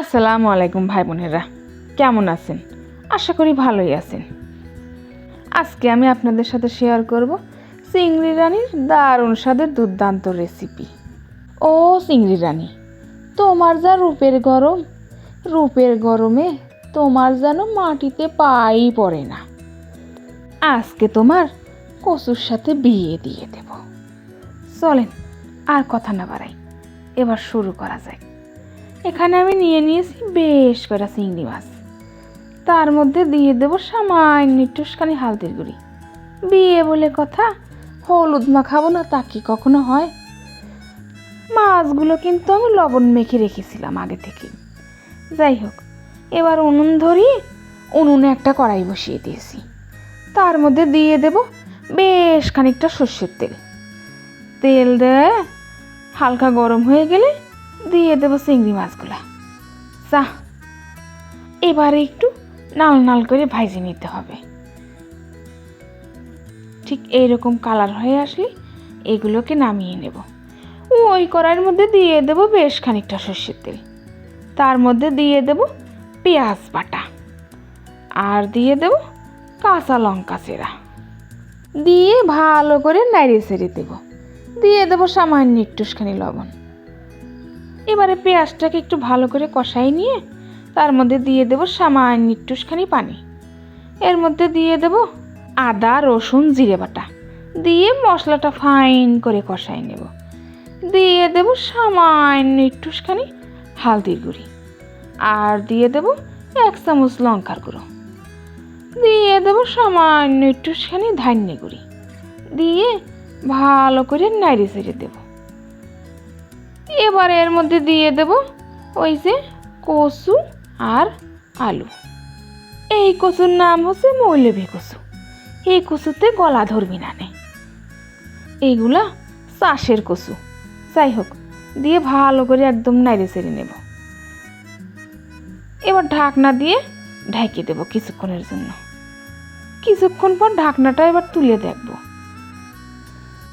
আসসালামু আলাইকুম ভাই বোনেরা। কেমন আছেন? আশা করি ভালোই আছেন। আজকে আমি আপনাদের সাথে শেয়ার করব চিংড়ি রানীর দারুণ স্বাদের দুর্দান্ত রেসিপি ও চিংড়ি রানী, তোমার যা রূপের গরম, রূপের গরমে তোমার যেন মাটিতে পাই পড়ে না। আজকে তোমার কচুর সাথে বিয়ে দিয়ে দেব। চলেন আর কথা না বাড়াই, এবার শুরু করা যায় এখানে আমি নিয়ে নিয়েছি বেশ কটা চিংড়ি মাছ। তার মধ্যে দিয়ে দেবো সামান্য একটুখানি হালদির গুঁড়ি। বিয়ে বলে কথা, হলুদ মাখাবো না তা কি কখনো হয়? মাছগুলো কিন্তু আমি লবণ মেখে রেখেছিলাম আগে থেকে। যাই হোক, এবার উনুন ধরিয়ে উনুনে একটা কড়াই বসিয়ে দিয়েছি। তার মধ্যে দিয়ে দেব বেশ খানিকটা সর্ষের তেল। তেল দেয় হালকা গরম হয়ে গেলে দিয়ে দেবো চিংড়ি মাছগুলা। চা এবারে একটু নাল নাল করে ভাইজে নিতে হবে। ঠিক এইরকম কালার হয়ে আসলে এগুলোকে নামিয়ে নেব। ওই কড়াইয়ের মধ্যে দিয়ে দেবো বেশ খানিকটা সর্ষের তেল। তার মধ্যে দিয়ে দেব পেঁয়াজ বাটা। আর দিয়ে দেব কাঁচা লঙ্কা চেরা। দিয়ে ভালো করে নাড়িয়ে ছেড়ে দেবো। দিয়ে দেবো সামান্য একটুখানি লবণ। এবারে পেঁয়াজটাকে একটু ভালো করে কষাই নিয়ে তার মধ্যে দিয়ে দেবো সামান্য একটুখানি পানি। এর মধ্যে দিয়ে দেব আদা, রসুন, জিরে বাটা। দিয়ে মশলাটা ফাইন করে কষাই নেব। দিয়ে দেব সামান্য একটুখানি হালদির গুঁড়ি। আর দিয়ে দেব এক চামচ লঙ্কার গুঁড়ো। দিয়ে দেব সামান্য একটুখানি ধান্যে গুঁড়ি। দিয়ে ভালো করে নাড়ি ছেড়ে দেবো। এবার এর মধ্যে দিয়ে দেব ওই যে কচু আর আলু। এই কচুর নাম হচ্ছে মৌলভী কচু। এই কচুতে গলা ধরবি না নে। এইগুলা চাষের কচু। যাই হোক, দিয়ে ভালো করে একদম নাইড়ে চেড়ে নেব। এবার ঢাকনা দিয়ে ঢেকে দেব কিছুক্ষণের জন্য। কিছুক্ষণ পর ঢাকনাটা এবার তুলে দেখব।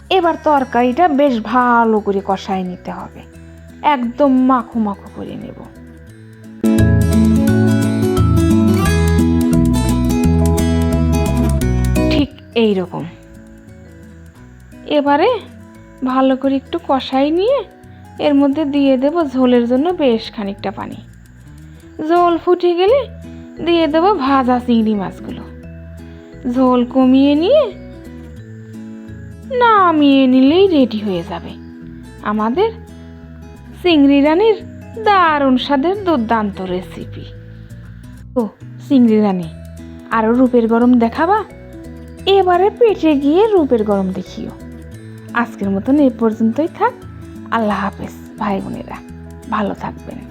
এবার তরকারিটা বেশ ভালো করে কষায় নিতে হবে। একদম মাখো মাখো করে নেব। ঠিক এই রকম। এবারে ভালো করে একটু কষাই নিয়ে এর মধ্যে দিয়ে দেব ঝোলের জন্য বেশ খানিকটা পানি। ঝোল ফুটে গেলে দিয়ে দেব ভাজা চিংড়ি মাছগুলো। ঝোল কমিয়ে নিয়ে নামিয়ে নিলেই রেডি হয়ে যাবে। আমাদের চিংড়ি রানির দারুণ স্বাদের দুর্দান্ত রেসিপি ও, চিংড়ি রানি আরও রূপের গরম দেখাবা? এবারে পেটে গিয়ে রূপের গরম দেখিও। আজকের মতন এ পর্যন্তই থাক। আল্লাহ হাফেজ, ভাই বোনেরা, ভালো থাকবেন।